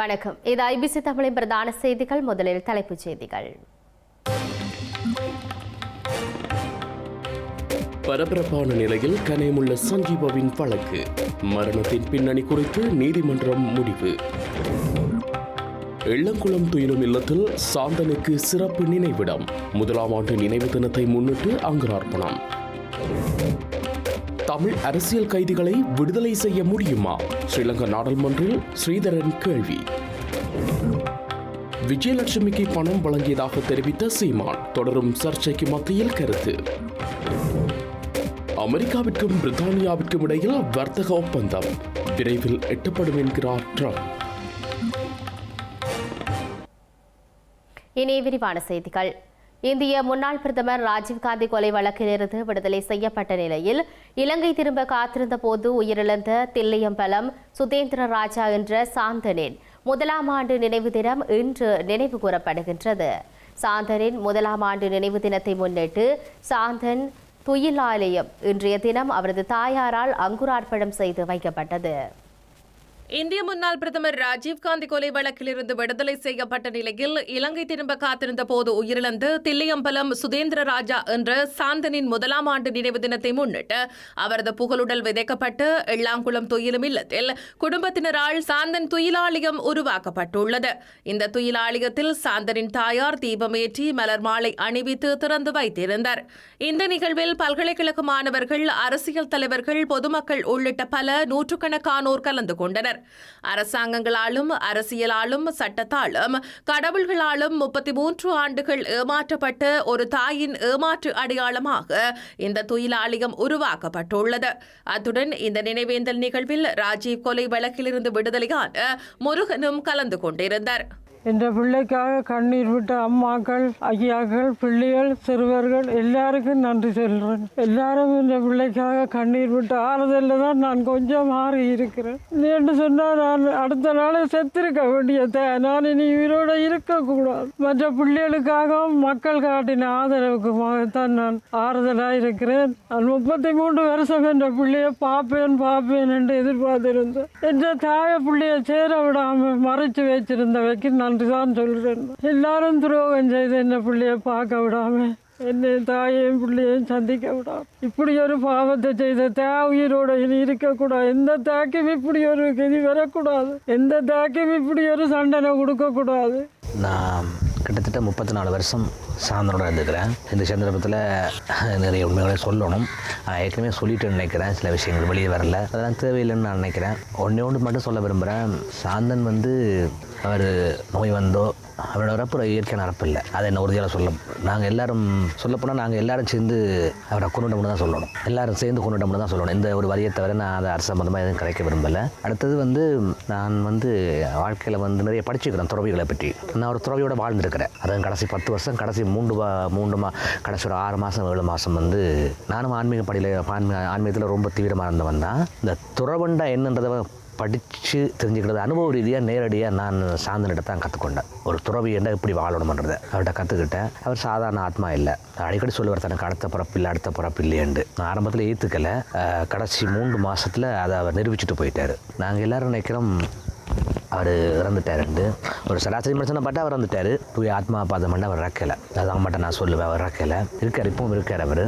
வணக்கம். இது ஐபிசி தமிழின் பிரதான செய்திகள். முதலில் தலைப்புச் செய்திகள். பரபரப்பான நிலையில் கனேமுள்ள சஞ்சீவாவின் வழக்கு. மரணத்தின் பின்னணி குறித்து நீதிமன்றம் முடிவு. எள்ளங்குளம் துயிலும் இல்லத்தில் சாந்தனுக்கு சிறப்பு நினைவிடம். முதலாம் ஆண்டு நினைவு தினத்தை முன்னிட்டு அங்குரார்ப்பணம் தமிழ் அரசியல் கைதிகளை விடுதலை செய்ய முடியுமா? ஸ்ரீலங்கா நாடாளுமன்றில் ஸ்ரீதரன் கேள்வி. விஜயலட்சுமிக்கு பணம் வழங்கியதாக தெரிவித்த சீமான் தொடரும் சர்ச்சைக்கு மத்தியில் கருத்து. அமெரிக்காவிற்கும் பிரித்தானியாவிற்கும் இடையில் வர்த்தக ஒப்பந்தம். விரைவில் எட்டப்படும் என்கிறார் ட்ரம்ப். இனி விரிவான செய்திகள். இந்திய முன்னாள் பிரதமர் ராஜீவ்காந்தி கொலை வழக்கிலிருந்து விடுதலை செய்யப்பட்ட நிலையில் இலங்கை திரும்ப காத்திருந்த போது உயிரிழந்த தில்லையம்பலம் சுதேந்திர ராஜா என்ற சாந்தனின் முதலாம் ஆண்டு நினைவு தினம் இன்று நினைவு கூறப்படுகின்றது. சாந்தனின் முதலாம் ஆண்டு நினைவு தினத்தை முன்னிட்டு சாந்தன் துயிலாலயம் இன்றைய தினம் அவரது தாயாரால் அங்குரார்ப்பணம் செய்து வைக்கப்பட்டது. இந்திய முன்னாள் பிரதமர் ராஜீவ்காந்தி கொலை வழக்கிலிருந்து விடுதலை செய்யப்பட்ட நிலையில் இலங்கை திரும்ப காத்திருந்த போது உயிரிழந்த தில்லியம்பலம் சுதேந்திர ராஜா என்ற சாந்தனின் முதலாம் ஆண்டு நினைவு தினத்தை முன்னிட்டு அவரது புகழுடல் விதைக்கப்பட்டு எள்ளாங்குளம் துயிலும் இல்லத்தில் குடும்பத்தினரால் சாந்தன் துயிலாலயம் உருவாக்கப்பட்டுள்ளது. இந்த துயிலாலயத்தில் சாந்தனின் தாயார் தீபமேற்றி மலர் மாலை அணிவித்து திறந்து வைத்திருந்தார். இந்த நிகழ்வில் பல்கலைக்கழக மாணவர்கள் அரசியல் தலைவர்கள் பொதுமக்கள் உள்ளிட்ட பல நூற்றுக்கணக்கானோர் கலந்து கொண்டனர். அரசாங்கங்களாலும் அரசியலாலும் சட்டத்தாலும் கடவுள்களாலும் முப்பத்தி மூன்று ஆண்டுகள் ஏமாற்றப்பட்ட ஒரு தாயின் ஏமாற்று அடையாளமாக இந்த துயிலாலயம் உருவாக்கப்பட்டுள்ளது. அத்துடன் இந்த நினைவேந்தல் நிகழ்வில் ராஜீவ் கொலை வழக்கிலிருந்து விடுதலையான முருகனும் கலந்து கொண்டிருந்தார். இந்த பிள்ளைக்காக கண்ணீர் விட்ட அம்மாக்கள் ஐயாக்கள் பிள்ளைகள் சிறுவர்கள் எல்லாருக்கும் நன்றி சொல்கிறேன் எல்லாரும் இந்த பிள்ளைக்காக கண்ணீர் விட்ட ஆறுதலில் தான் நான் கொஞ்சம் மாறி இருக்கிறேன். என்று சொன்னால் நான் அடுத்த நாளே செத்திருக்க வேண்டியதை. நான் இனி உயிரோடு இருக்கக்கூடாது. மற்ற பிள்ளைகளுக்காகவும் மக்கள் காட்டின ஆதரவுக்குமாகத்தான் நான் ஆறுதலாக இருக்கிறேன் நான் முப்பத்தி மூன்று வருஷம் என்ற பிள்ளையை பார்ப்பேன் பார்ப்பேன் என்று எதிர்பார்த்திருந்தேன். என்ற தாய பிள்ளையை சேர விடாமல் மறைச்சு வச்சிருந்தவைக்கு என்று தான் சொல்கிறேன். எல்லாரும் துரோகம் செய்து என்ன பிள்ளையை பார்க்க விடாம என்னை தாயையும் பிள்ளையையும் சந்திக்க விடாம. இப்படி ஒரு பாவத்தை செய்த தா உயிரோட இனி இருக்கக்கூடாது. எந்த தாக்கும் இப்படி ஒரு கதி வரக்கூடாது. எந்த தாக்கும் இப்படி ஒரு சண்டனை கொடுக்கக்கூடாது. நான் கிட்டத்தட்ட முப்பத்தி நாலு வருஷம் சாந்தனோட இருந்துக்கிறேன். இந்த சந்தர்ப்பத்தில் நிறைய உண்மைகளை சொல்லணும். நான் ஏற்கனவே சொல்லிட்டு நினைக்கிறேன். சில விஷயங்கள் வெளியே வரல. அதெல்லாம் தேவையில்லைன்னு நான் நினைக்கிறேன். ஒன்றே ஒன்று மட்டும் சொல்ல விரும்புகிறேன் சாந்தன் வந்து அவர் நோய் வந்தோ அவரோட இறப்பு இயற்கையான இறப்பு இல்லை. அதை என்ன உறுதியாக சொல்ல நாங்கள் எல்லாரும் சொல்லப்போனால் நாங்கள் எல்லாரும் சேர்ந்து அவரை கொண்டுட்டோம்னு தான் சொல்லணும். எல்லாரும் சேர்ந்து கொண்டுட்டோம்னு தான் சொல்லணும். இந்த ஒரு வரியை தவிர நான் அதை அரசு சம்மந்தமாக எதுவும் கிடைக்க விரும்பலை. அடுத்தது வந்து நான் வந்து வாழ்க்கையில் வந்து நிறைய படிச்சுக்கிறேன் துறவிகளை பற்றி. நான் ஒரு துறவியோட வாழ்ந்துருக்கிறேன். அதான் கடைசி பத்து வருஷம் கடைசி மூன்று வா மூன்று மா கடைசி ஒரு ஆறு மாதம் ஏழு மாதம் வந்து நானும் ஆன்மீக படியில் ஆன்மீக ஆன்மீகத்தில் ரொம்ப தீவிரமாக இருந்தவன் தான். இந்த துறவண்டா என்னன்றதை படித்து தெரிஞ்சுக்கிறது அனுபவ ரீதியாக நேரடியாக நான் சாந்தனிட்ட தான் கற்றுக்கொண்டேன் ஒரு துறவி என்ன எப்படி வாழணுமன்றதை அவர்கிட்ட கற்றுக்கிட்டேன் அவர் சாதாரண ஆத்மா இல்லை. அடிக்கடி சொல்லுவார் தனக்கு அடுத்த பிறப்பு இல்லை அடுத்த பிறப்பு இல்லையண்டு நான் ஆரம்பத்தில் ஏற்றுக்கலை கடைசி மூன்று மாதத்தில் அதை அவர் நிரூபிச்சுட்டு போயிட்டார். நாங்கள் எல்லோரும் நினைக்கிறோம் அவர் இறந்துட்டாருண்டு ஒரு சராசரி மனுஷனை பார்த்தா அவர் இறந்துட்டார். தூய ஆத்மா பாதம் பண்ண அவர் இறக்கலை. அதான் மட்டும் நான் சொல்லுவேன் அவர் இறக்கலை. இருக்கார் இப்பவும் இருக்கார் அவர்.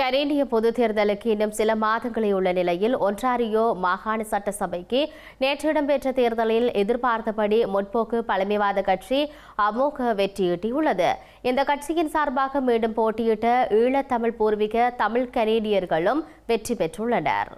கரேலிய பொது தேர்தலுக்கு இன்னும் சில மாதங்களே உள்ள நிலையில் ஒன்றாரியோ மாகாண சட்டசபைக்கு நேற்று இடம்பெற்ற தேர்தலில் எதிர்பார்த்தபடி முற்போக்கு பழமைவாத கட்சி அமோக வெற்றியீட்டியுள்ளது. இந்த கட்சியின் சார்பாக மீண்டும் போட்டியிட்ட ஈழத்தமிழ் பூர்வீக தமிழ் கனேடியர்களும் வெற்றி பெற்றுள்ளனர்.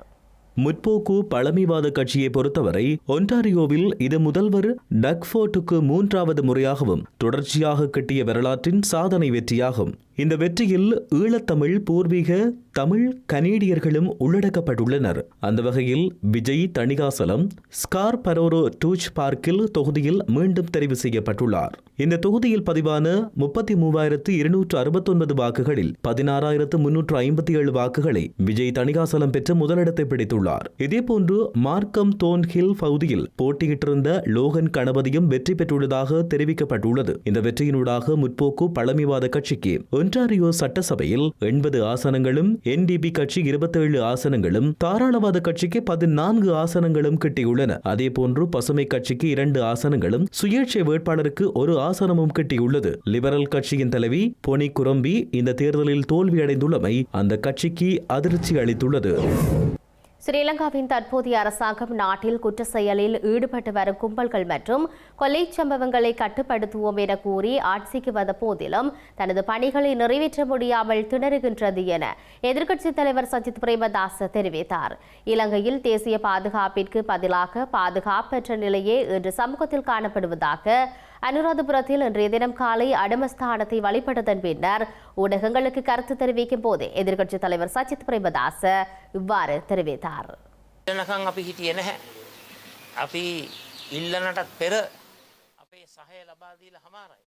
முற்போக்கு பழமைவாத கட்சியை பொறுத்தவரை ஒன்டாரியோவில் இது முதல்வர் டக்ஃபோர்ட்டுக்கு மூன்றாவது முறையாகவும் தொடர்ச்சியாக கிட்டிய வரலாற்றின் சாதனை வெற்றியாகும். இந்த வெற்றியில் ஈழத்தமிழ் பூர்வீக தமிழ் கனேடியர்களும் உள்ளடக்கப்பட்டுள்ளனர். அந்த வகையில் விஜய் தணிகாசலம் ஸ்கார் பரோரோ டூச் பார்க்கில் தொகுதியில் மீண்டும் தெரிவு செய்யப்பட்டுள்ளார். இந்த தொகுதியில் பதிவான முப்பத்தி மூவாயிரத்து இருநூற்று அறுபத்தொன்பது வாக்குகளில் பதினாறாயிரத்து முன்னூற்று ஐம்பத்தி ஏழு வாக்குகளை விஜய் தணிகாசலம் பெற்று முதலிடத்தை பிடித்துள்ளார். இதேபோன்று மார்க்கம் தோன் ஹில் பகுதியில் போட்டியிட்டிருந்த லோகன் கணபதியும் வெற்றி பெற்றுள்ளதாக தெரிவிக்கப்பட்டுள்ளது. இந்த வெற்றியினூடாக முற்போக்கு பழமைவாத கட்சிக்கு ஒன்றாரியோ சட்டசபையில் எண்பது ஆசனங்களும் என்டிபி கட்சி இருபத்தேழு ஆசனங்களும் தாராளவாத கட்சிக்கு பதினான்கு ஆசனங்களும் கிட்டியுள்ளன. அதேபோன்று பசுமை கட்சிக்கு இரண்டு ஆசனங்களும் சுயேட்சை வேட்பாளருக்கு ஒரு ஆசனமும் கிட்டியுள்ளது. லிபரல் கட்சியின் தலைவி பொனி குரம்பி இந்த தேர்தலில் தோல்வியடைந்துள்ளமை அந்த கட்சிக்கு அதிர்ச்சி அளித்துள்ளது. ஸ்ரீலங்காவின் தற்போதைய அரசாங்கம் நாட்டில் குற்ற செயலில் ஈடுபட்டு வரும் கும்பல்கள் மற்றும் கொலை சம்பவங்களை கட்டுப்படுத்துவோம் என கூறி ஆட்சிக்கு வந்த போதிலும் தனது பணிகளை நிறைவேற்ற முடியாமல் திணறுகின்றது என எதிர்க்கட்சித் தலைவர் சஜித் பிரேமதாஸ் தெரிவித்தார். இலங்கையில் தேசிய பாதுகாப்பிற்கு பதிலாக பாதுகாப்பற்ற நிலையே இன்று சமூகத்தில் காணப்படுவதாக அனுராதபுரத்தில் இன்றைய தினம் காலை அடமஸ்தானத்தை வழிபட்டதன் பின்னர் ஊடகங்களுக்கு கருத்து தெரிவிக்கும் போது எதிர்க்கட்சித் தலைவர் சஜித் பிரேமதாச இவ்வாறு தெரிவித்தார் ඉල්ලනකං අපි හිටිය නැහැ. අපි ඉල්ලනටත් පෙර අපේ සහය ලබාදීල හමාරයි.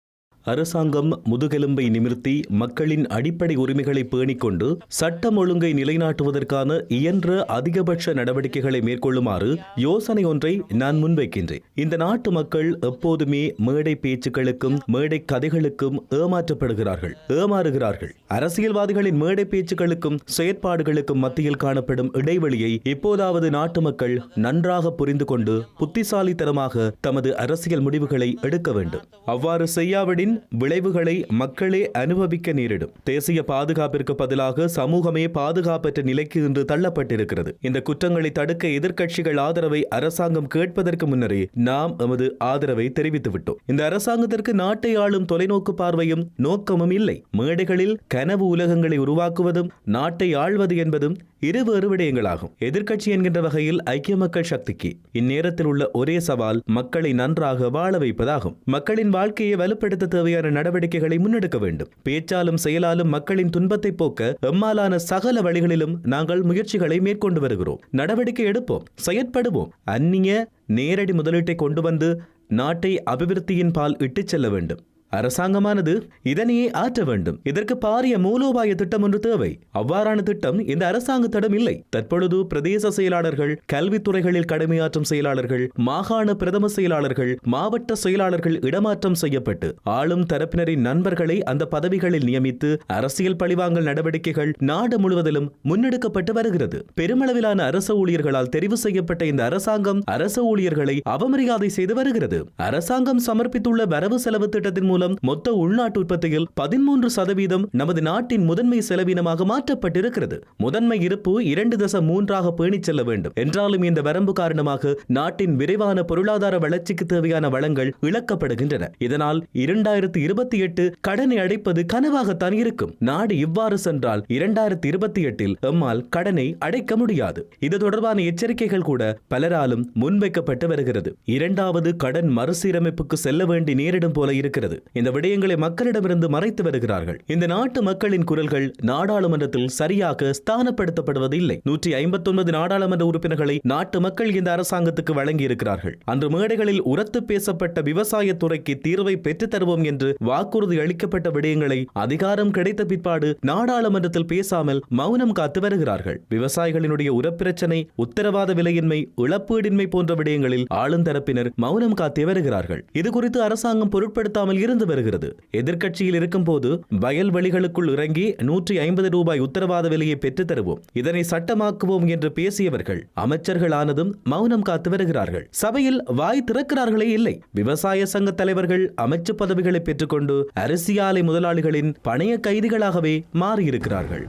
அரசாங்கம் முதுகெலும்பை நிமிர்த்தி மக்களின் அடிப்படை உரிமைகளை பேணிக்கொண்டு சட்டம் ஒழுங்கை நிலைநாட்டுவதற்கான இயன்ற அதிகபட்ச நடவடிக்கைகளை மேற்கொள்ளுமாறு யோசனை ஒன்றை நான் முன்வைக்கின்றேன். இந்த நாட்டு மக்கள் எப்போதுமே மேடை பேச்சுக்களுக்கும் மேடை கதைகளுக்கும் ஏமாற்றப்படுகிறார்கள். ஏமாறுகிறார்கள். அரசியல்வாதிகளின் மேடை பேச்சுக்களுக்கும் செயற்பாடுகளுக்கும் மத்தியில் காணப்படும் இடைவெளியை இப்போதாவது நாட்டு மக்கள் நன்றாக புரிந்து கொண்டு புத்திசாலித்தனமாக தமது அரசியல் முடிவுகளை எடுக்க வேண்டும். அவ்வாறு செய்யாவிடின் விளைவுகளை மக்களே அனுபவிக்க நேரிடும். தேசிய பாதுகாப்பிற்கு பதிலாக சமூகமே பாதுகாப்பற்ற நிலைக்கு இன்று தள்ளப்பட்டிருக்கிறது. இந்த குற்றங்களை தடுக்க எதிர்க்கட்சிகள் ஆதரவை அரசாங்கம் கேட்பதற்கு முன்னரே நாம் எமது ஆதரவை தெரிவித்துவிட்டோம். இந்த அரசாங்கத்திற்கு நாட்டை ஆளும் தொலைநோக்கு பார்வையும் நோக்கமும் இல்லை. மேடைகளில் கனவு உலகங்களை உருவாக்குவதும் நாட்டை ஆள்வது என்பதும் இருவேறு விடயங்களாகும். எதிர்க்கட்சி என்கின்ற வகையில் ஐக்கிய மக்கள் சக்திக்கு இந்நேரத்தில் உள்ள ஒரே சவால் மக்களை நன்றாக வாழ வைப்பதாகும். மக்களின் வாழ்க்கையை வலுப்படுத்த தேவையான நடவடிக்கைகளை முன்னெடுக்க வேண்டும். பேச்சாலும் செயலாலும் மக்களின் துன்பத்தை போக்க எம்மாலான சகல வழிகளிலும் நாங்கள் முயற்சிகளை மேற்கொண்டு வருகிறோம். நடவடிக்கை எடுப்போம். செயற்படுவோம். அந்நிய நேரடி முதலீட்டை கொண்டு வந்து நாட்டை அபிவிருத்தியின் பால் இட்டுச் செல்ல வேண்டும். அரசாங்கமானது இதனையே ஆற்ற வேண்டும். இதற்கு பாரிய மூலோபாய திட்டம் ஒன்று தேவை. அவ்வாறான திட்டம் இந்த அரசாங்கத்திடம் இல்லை. தற்பொழுது பிரதேச செயலாளர்கள் கல்வித்துறைகளில் கடமையாற்றும் செயலாளர்கள் மாகாண பிரதம செயலாளர்கள் மாவட்ட செயலாளர்கள் இடமாற்றம் செய்யப்பட்டு ஆளும் தரப்பினரின் நண்பர்களை அந்த பதவிகளில் நியமித்து அரசியல் பழிவாங்கல் நடவடிக்கைகள் நாடு முழுவதிலும் முன்னெடுக்கப்பட்டு வருகிறது. பெருமளவிலான அரச ஊழியர்களால் தெரிவு செய்யப்பட்ட இந்த அரசாங்கம் அரச ஊழியர்களை அவமரியாதை செய்து வருகிறது. அரசாங்கம் சமர்ப்பித்துள்ள வரவு செலவு திட்டத்தின் மூலம் மொத்த உள்நாட்டு உற்பத்தியில் பதிமூன்று சதவீதம் நமது நாட்டின் முதன்மை செலவினமாக மாற்றப்பட்டிருக்கிறது. முதன்மை இருப்பு இரண்டு தசம் மூன்றாக பேணிச் செல்ல வேண்டும். என்றாலும் இந்த வரம்பு காரணமாக நாட்டின் விரைவான பொருளாதார வளர்ச்சிக்கு தேவையான வளங்கள் இழக்கப்படுகின்றன. இதனால் இரண்டாயிரத்தி இருபத்தி எட்டு கடனை அடைப்பது கனவாகத்தான் இருக்கும். நாடு இவ்வாறு சென்றால் இரண்டாயிரத்தி இருபத்தி எட்டில் எம்மால் கடனை அடைக்க முடியாது. இது தொடர்பான எச்சரிக்கைகள் கூட பலராலும் முன்வைக்கப்பட்டு வருகிறது. இரண்டாவது கடன் மறுசீரமைப்புக்கு செல்ல வேண்டி நேரிடும் போல இருக்கிறது. இந்த விடயங்களை மக்களிடமிருந்து மறைத்து வருகிறார்கள். இந்த நாட்டு மக்களின் குரல்கள் நாடாளுமன்றத்தில் சரியாக ஸ்தானப்படுத்தப்படுவது இல்லை நூற்றி ஐம்பத்தொன்பது நாடாளுமன்ற உறுப்பினர்களை நாட்டு மக்கள் இந்த அரசாங்கத்துக்கு வழங்கி இருக்கிறார்கள் அன்று மேடைகளில் உரத்து பேசப்பட்ட விவசாய துறைக்கு தீர்வை பெற்றுத் தருவோம் என்று வாக்குறுதி அளிக்கப்பட்ட விடயங்களை அதிகாரம் கிடைத்த பிற்பாடு நாடாளுமன்றத்தில் பேசாமல் மௌனம் காத்து வருகிறார்கள். விவசாயிகளினுடைய உரப்பிரச்சனை உத்தரவாத விலையின்மை இழப்பீடின்மை போன்ற விடயங்களில் ஆளுந்தரப்பினர் மௌனம் காத்து வருகிறார்கள். இது குறித்து அரசாங்கம் பொருட்படுத்தாமல் இருந்து வருகிறது. எதிர்க்கட்சியில் இருக்கும் போது வயல்வெளிகளுக்குள் இறங்கி நூற்றி ஐம்பது ரூபாய் உத்தரவாத விலையை பெற்றுத் தருவோம். இதனை சட்டமாக்குவோம் என்று பேசியவர்கள் அமைச்சர்கள் ஆனதும் மௌனம் காத்து வருகிறார்கள். சபையில் வாய் திறக்கிறார்களே இல்லை. விவசாய சங்க தலைவர்கள் அமைச்சு பதவிகளை பெற்றுக்கொண்டு அரிசியாலை முதலாளிகளின் பணைய கைதிகளாகவே மாறியிருக்கிறார்கள்.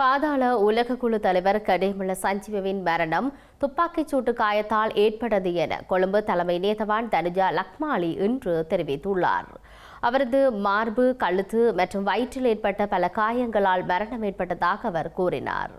பாதாள உலக குழு தலைவர் கடைமுள்ள சஞ்சீவின் மரணம் துப்பாக்கிச் சூட்டு காயத்தால் ஏற்பட்டது என கொழும்பு தலைமை நேதவான் தனுஜா லக்மாலி இன்று தெரிவித்துள்ளார். அவரது மார்பு கழுத்து மற்றும் வயிற்றில் ஏற்பட்ட பல காயங்களால் மரணம் ஏற்பட்டதாக அவர் கூறினார்.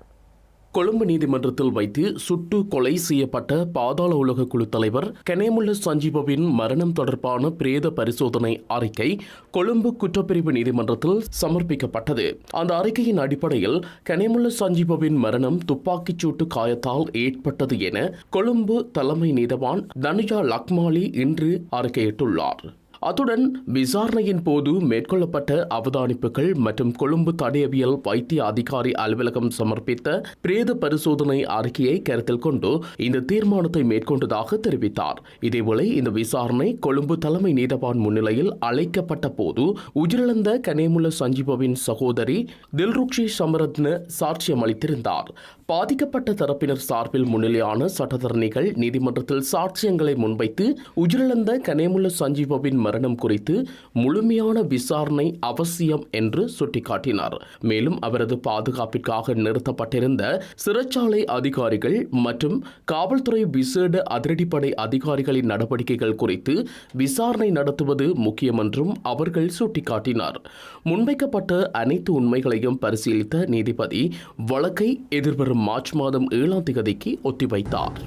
கொழும்பு நீதிமன்றத்தில் வைத்து சுட்டு கொலை செய்யப்பட்ட பாதாள உலக குழு தலைவர் கனேமுல்ல சஞ்சீவவின் மரணம் தொடர்பான பிரேத பரிசோதனை அறிக்கை கொழும்பு குற்றப்பிரிவு நீதிமன்றத்தில் சமர்ப்பிக்கப்பட்டது. அந்த அறிக்கையின் அடிப்படையில் கனேமுல்ல சஞ்சீவவின் மரணம் துப்பாக்கிச் சூட்டு காயத்தால் ஏற்பட்டது என கொழும்பு தலைமை நீதவான் தனுஜா லக்மாலி இன்று அறிக்கையிட்டுள்ளார். அத்துடன் விசாரணையின் போது மேற்கொள்ளப்பட்ட அவதானிப்புகள் மற்றும் கொழும்பு தடயவியல் வைத்திய அதிகாரி அலுவலகம் சமர்ப்பித்த பிரேத பரிசோதனை அறிக்கையை கருத்தில் கொண்டு இந்த தீர்மானத்தை மேற்கொண்டதாக தெரிவித்தார். இதேவேளை இந்த விசாரணை கொழும்பு தலைமை நீதவான் முன்னிலையில் அழைக்கப்பட்ட போது உயிரிழந்த கனேமுல சஞ்சீபவின் சகோதரி தில்ருக்ஷி சமரத்ன சாட்சியம் அளித்திருந்தார் பாதிக்கப்பட்ட தரப்பினர் சார்பில் முன்னிலையான சட்டத்தரணிகள் நீதிமன்றத்தில் சாட்சியங்களை முன்வைத்து உயிரிழந்த கனேமுல்ல சஞ்சீபவின் மரணம் குறித்து முழுமையான விசாரணை அவசியம் என்று சுட்டிக்காட்டினார். மேலும் அவரது பாதுகாப்பிற்காக நிறுத்தப்பட்டிருந்த சிறைச்சாலை அதிகாரிகள் மற்றும் காவல்துறை விசேட அதிரடிப்படை அதிகாரிகளின் நடவடிக்கைகள் குறித்து விசாரணை நடத்துவது முக்கியம் என்றும் அவர்கள் சுட்டிக்காட்டினார். முன்வைக்கப்பட்ட அனைத்து உண்மைகளையும் பரிசீலித்த நீதிபதி வழக்கை எதிர்வரும் மார்ச் மாதம் ஏழாம் தேதிக்கு ஒத்திவைத்தார்.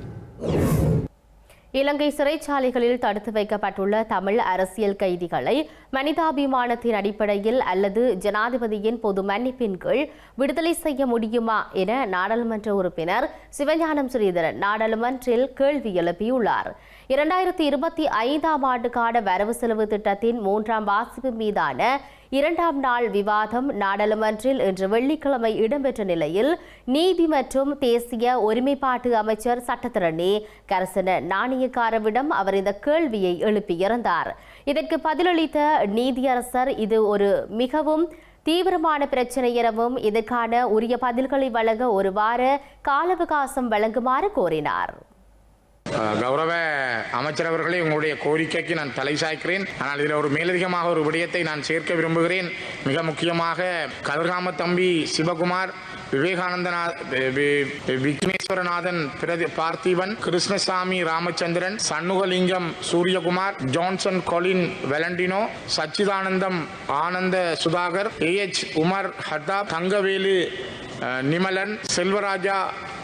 இலங்கை சிறைச்சாலைகளில் தடுத்து வைக்கப்பட்டுள்ள தமிழ் அரசியல் கைதிகளை மனிதாபிமானத்தின் அடிப்படையில் அல்லது ஜனாதிபதியின் பொது மன்னிப்பின் கீழ் விடுதலை செய்ய முடியுமா என நாடாளுமன்ற உறுப்பினர் சிவஞானம் ஸ்ரீதரன் நாடாளுமன்றில் கேள்வி எழுப்பியுள்ளார். இரண்டாயிரத்தி இருபத்தி ஐந்தாம் ஆண்டுக்கான வரவு செலவு திட்டத்தின் மூன்றாம் வாசிப்பு மீதான இரண்டாம் நாள் விவாதம் நாடாளுமன்றில் இன்று வெள்ளிக்கிழமை இடம்பெற்ற நிலையில் நீதி மற்றும் தேசிய ஒருமைப்பாட்டு அமைச்சர் சட்டத்திரணி கரசன நாணயக்காரவிடம் அவர் இந்த கேள்வியை எழுப்பியிருந்தார் இதற்கு பதிலளித்த நீதியரசர் இது ஒரு மிகவும் தீவிரமான பிரச்சனை எனவும் இதற்கான உரிய பதில்களை வழங்க ஒரு வார கால அவகாசம் வழங்குமாறு கோரினார். கௌரவ அமைச்சர் அவர்களே உங்களுடைய கோரிக்கைக்கு நான் தலை சாய்க்கிறேன். ஆனால் இதில் ஒரு மேலதிகமாக ஒரு விடயத்தை நான் சேர்க்க விரும்புகிறேன். மிக முக்கியமாக கதிர்காம தம்பி Sivakumar விவேகானந்தநா we- Vigneswaranathan Prathi Parthipan Krishnasamy Ramachandran Shanmugalingam Suriyakumar Johnson Colin Valentino Sachchithanantham Anantha Sudhakar A H Umar Hattab Thangavelu Nimalan Selvaraja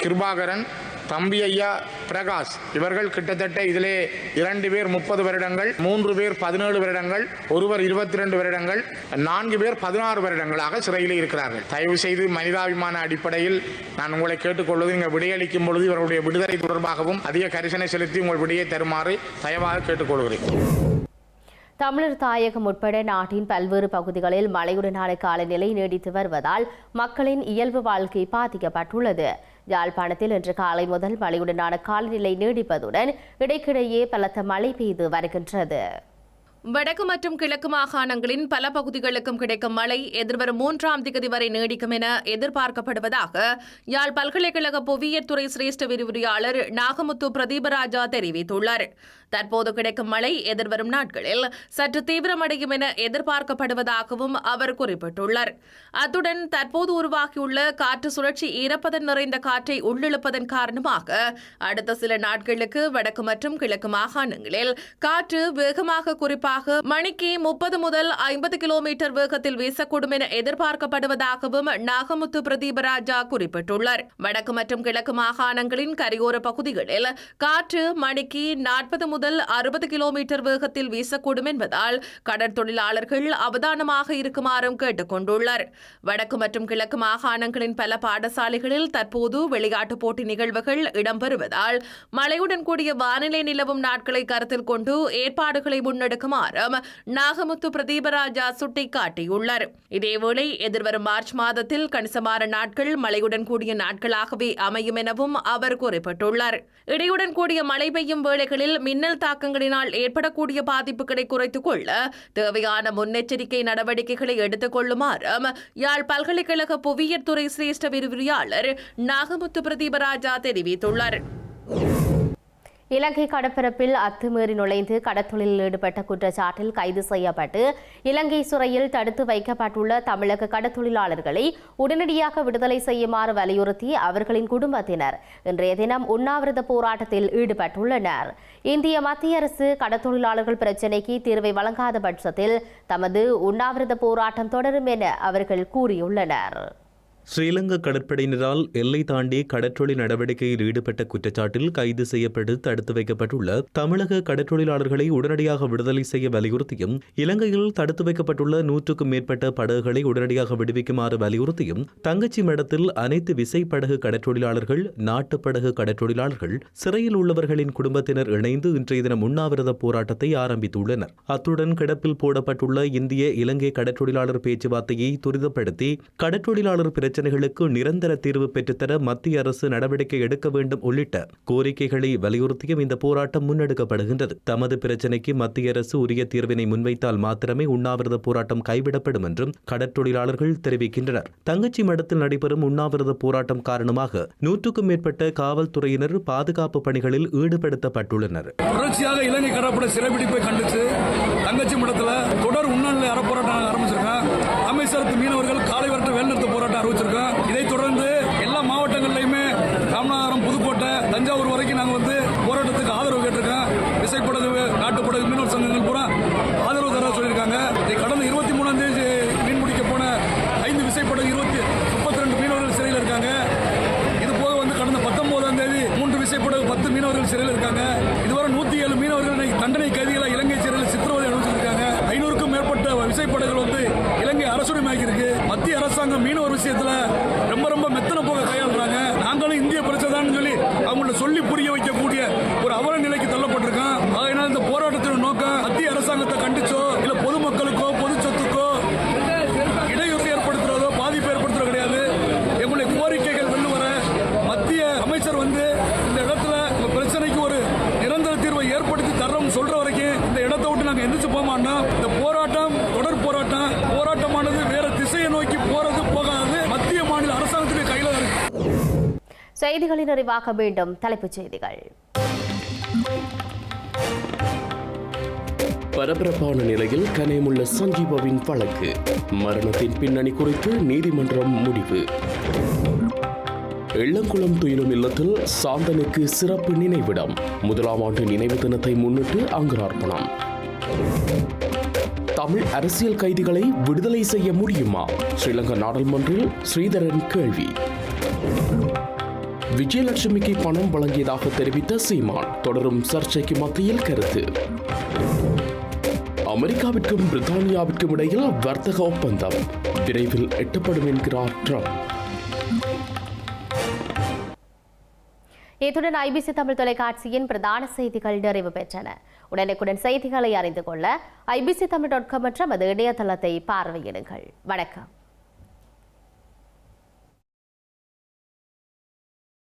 Kirubakaran தம்பி ஐயா பிரகாஷ் இவர்கள் கிட்டத்தட்ட இதிலே இரண்டு பேர் முப்பது வருடங்கள் மூன்று பேர் பதினேழு வருடங்கள் ஒருவர் இருபத்தி ரெண்டு வருடங்கள் நான்கு பேர் பதினாறு வருடங்களாக சிறையில் இருக்கிறார்கள். தயவு செய்து மனிதாபிமான அடிப்படையில் நான் உங்களை கேட்டுக்கொள்வது இங்கே விடையளிக்கும் பொழுது இவர்களுடைய விடுதலை தொடர்பாகவும் அதிக கரிசனை செலுத்தி உங்கள் விடையை தருமாறு தயவாக கேட்டுக்கொள்கிறேன். தமிழர் தாயகம் உட்பட நாட்டின் பல்வேறு பகுதிகளில் மழையுடனான காலநிலை நீடித்து வருவதால் மக்களின் இயல்பு வாழ்க்கை பாதிக்கப்பட்டுள்ளது. யாழ்ப்பாணத்தில் இன்று காலை முதல் மழையுடனான காலநிலை நீடிப்பதுடன் இடைக்கிடையே பலத்த மழை பெய்து வருகின்றது. வடக்கு மற்றும் கிழக்கு மாகாணங்களின் பல பகுதிகளுக்கும் கிடைக்கும் மழை எதிர்வரும் மூன்றாம் திகதி வரை நீடிக்கும் என எதிர்பார்க்கப்படுவதாக யாழ் பல்கலைக்கழக புவியியல் துறை சிரேஷ்ட விரிவுரையாளர் நாகமுத்து பிரதீபராஜா தெரிவித்துள்ளார். தற்போது கிடைக்கும் மழை எதிர்வரும் நாட்களில் சற்று தீவிரமடையும் என எதிர்பார்க்கப்படுவதாகவும் அவர் குறிப்பிட்டுள்ளார். அத்துடன் தற்போது உருவாகியுள்ள காற்று சுழற்சி ஈரப்பதன் நிறைந்த காற்றை உள்ளிழுப்பதன் காரணமாக அடுத்த சில நாட்களுக்கு வடக்கு மற்றும் கிழக்கு மாகாணங்களில் காற்று வேகமாக குறிப்பாக குறிப்பாக மணிக்கு முப்பது முதல் ஐம்பது கிலோமீட்டர் வேகத்தில் வீசக்கூடும் என எதிர்பார்க்கப்படுவதாகவும் நாகமுத்து பிரதீபராஜா குறிப்பிட்டுள்ளார். வடக்கு மற்றும் கிழக்கு மாகாணங்களின் கரையோர பகுதிகளில் காற்று மணிக்கு நாற்பது முதல் அறுபது கிலோமீட்டர் வேகத்தில் வீசக்கூடும் என்பதால் கடற்தொழிலாளர்கள் அவதானமாக இருக்குமாறும் கேட்டுக் கொண்டுள்ளார் வடக்கு மற்றும் கிழக்கு மாகாணங்களின் பல பாடசாலைகளில் தற்போது விளையாட்டுப் போட்டி நிகழ்வுகள் இடம்பெறுவதால் மழையுடன் கூடிய வானிலை நிலவும் நாட்களை கருத்தில் கொண்டு ஏற்பாடுகளை முன்னெடுக்குமாறும் நாகமுத்து பிரதீபராஜா சுட்டிக்காட்டியுள்ளார். இதேவேளை எதிர்வரும் மார்ச் மாதத்தில் கணிசமான நாட்கள் மழையுடன் கூடிய நாட்களாகவே அமையும் எனவும் அவர் குறிப்பிட்டுள்ளார். இடையுடன் கூடிய மழை பெய்யும் வேளைகளில் மின்னல் தாக்கங்களினால் ஏற்படக்கூடிய பாதிப்புகளை குறைத்துக் கொள்ள தேவையான முன்னெச்சரிக்கை நடவடிக்கைகளை எடுத்துக் கொள்ளுமாறும் யாழ் பல்கலைக்கழக புவியியல் துறை சிரேஷ்ட விரிவுரையாளர் நாகமுத்து பிரதீபராஜா தெரிவித்துள்ளார். இலங்கை கடற்பரப்பில் அத்துமீறி நுழைந்து கடத்தொழிலில் ஈடுபட்ட குற்றச்சாட்டில் கைது செய்யப்பட்டு இலங்கை சிறையில் தடுத்து வைக்கப்பட்டுள்ள தமிழக கடத்தொழிலாளர்களை உடனடியாக விடுதலை செய்யுமாறு வலியுறுத்தி அவர்களின் குடும்பத்தினர் இன்றைய தினம் உண்ணாவிரத போராட்டத்தில் ஈடுபட்டுள்ளனர். இந்திய மத்திய அரசு கடத்தொழிலாளர்கள் பிரச்சினைக்கு தீர்வை வழங்காத பட்சத்தில் தமது உண்ணாவிரத போராட்டம் தொடரும் என அவர்கள் கூறியுள்ளனர். ஸ்ரீலங்கா கடற்படையினரால் எல்லை தாண்டி கடற்றொழில் நடவடிக்கையில் ஈடுபட்ட குற்றச்சாட்டில் கைது செய்யப்பட்டு தடுத்து வைக்கப்பட்டுள்ள தமிழக கடற்றொழிலாளர்களை உடனடியாக விடுதலை செய்ய வலியுறுத்தியும் இலங்கையில் தடுத்து வைக்கப்பட்டுள்ள நூற்றுக்கும் மேற்பட்ட படகுகளை உடனடியாக விடுவிக்குமாறு வலியுறுத்தியும் தங்கச்சி மடத்தில் அனைத்து விசைப்படகு கடற்றொழிலாளர்கள் நாட்டுப்படகு கடற்றொழிலாளர்கள் சிறையில் உள்ளவர்களின் குடும்பத்தினர் இணைந்து இன்றைய தினம் உண்ணாவிரத போராட்டத்தை ஆரம்பித்துள்ளனர். அத்துடன் கிடப்பில் போடப்பட்டுள்ள இந்திய இலங்கை கடற்றொழிலாளர் பேச்சுவார்த்தையை துரிதப்படுத்தி கடற்றொழிலாளர் பிரச்சினைகளுக்கு நிரந்தர தீர்வு பெற்றுத்தர மத்திய அரசு நடவடிக்கை எடுக்க வேண்டும் உள்ளிட்ட கோரிக்கைகளை வலியுறுத்தியும் இந்த போராட்டம் முன்னெடுக்கப்படுகின்றது. தமது பிரச்சினைக்கு மத்திய அரசு உரிய தீர்வினை முன்வைத்தால் மாத்திரமே உண்ணாவிரத போராட்டம் கைவிடப்படும் என்றும் கடற்றொழிலாளர்கள் தெரிவிக்கின்றனர். தங்கச்சி மடத்தில் நடைபெறும் உண்ணாவிரத போராட்டம் காரணமாக நூற்றுக்கும் மேற்பட்ட காவல்துறையினர் பாதுகாப்பு பணிகளில் ஈடுபடுத்தப்பட்டுள்ளனர். தொடர்ச்சியாக இலங்கை கடற்படை சிறைபிடிப்பை கண்டித்து தங்கச்சி மடத்தில் தொடர் உண்ணாநிலை அறப்போராட்டம் ஆரம்பிச்சிருக்கோம் அமைச்சரத்து மீனவர்கள் காலை வரட்டு வேலைநிறுத்த போராட்டம் அறிவிச்சிருக்கோம் 哥你的 இலங்கை மத்திய அரசாங்கம் மீனவர் விஷயத்துல ரொம்ப ரொம்ப மெத்தனை போக கையாளுறாங்க நாங்களும் இந்திய பிரச்சனை சொல்லி அவங்கள்ட்ட சொல்லி புரிய வைக்கக்கூடிய ஒரு அவல நிலைக்கு தள்ளப்பட்டிருக்கோம் அதனால இந்த போராட்டத்தின் நோக்கம் மத்திய அரசாங்கத்தை கண்டிச்சோ இல்ல பொதுமக்களுக்கோ பொது சொத்துக்கோ இடையூறு ஏற்படுத்துறதோ பாதிப்பு ஏற்படுத்துறதோ கிடையாது எங்களுடைய கோரிக்கைகள் வெள்ளு வர மத்திய அமைச்சர் வந்து இந்த இடத்துல இந்த பிரச்சனைக்கு ஒரு நிரந்தர தீர்வை ஏற்படுத்தி தர்றோம் சொல்ற வரைக்கும் இந்த இடத்தை விட்டு நாங்க எந்திரிச்சு போக மாட்டோம் இந்த போராட்டம் தொடர் போராட்டம் போராட்டமானது வேற திசையை நோக்கி போறது போகாது மத்திய மாநில அரசாங்கத்துடைய கையில தான் இருக்கு செய்திகளின் நிறைவாக மீண்டும் தலைப்புச் செய்திகள். பரபரப்பான நிலையில் கனேமுள்ள சஞ்சீவாவின் வழக்கு. மரணத்தின் பின்னணி குறித்து நீதிமன்றம் முடிவு. எள்ளங்குளம் துயிலும் இல்லத்தில் சாந்தனுக்கு சிறப்பு நினைவிடம். முதலாம் ஆண்டு நினைவு தினத்தை முன்னிட்டு அங்கு அர்ப்பணம் தமிழ் அரசியல் கைதிகளை விடுதலை செய்ய முடியுமா? ஸ்ரீலங்கா நாடாளுமன்றில் ஸ்ரீதரன் கேள்வி. விஜயலட்சுமிக்கு பணம் வழங்கியதாக தெரிவித்த சீமான் தொடரும் சர்ச்சைக்கு மத்தியில் கருத்து. அமெரிக்காவிற்கும் பிரித்தானியாவிற்கும் இடையில் வர்த்தக ஒப்பந்தம். விரைவில் எட்டப்படும் என்கிறார் ட்ரம்ப். இத்துடன் ஐபிசி தமிழ் தொலைக்காட்சியின் பிரதான செய்திகள் நிறைவு பெற்றன. உடனுக்குடன் செய்திகளை அறிந்து கொள்ள ஐபிசி தமிழ் டாட் காம் என்ற நமது இணையதளத்தை பார்வையிடுங்கள். வணக்கம்.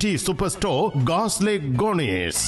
T super store காஸ்லே கோனேஸ்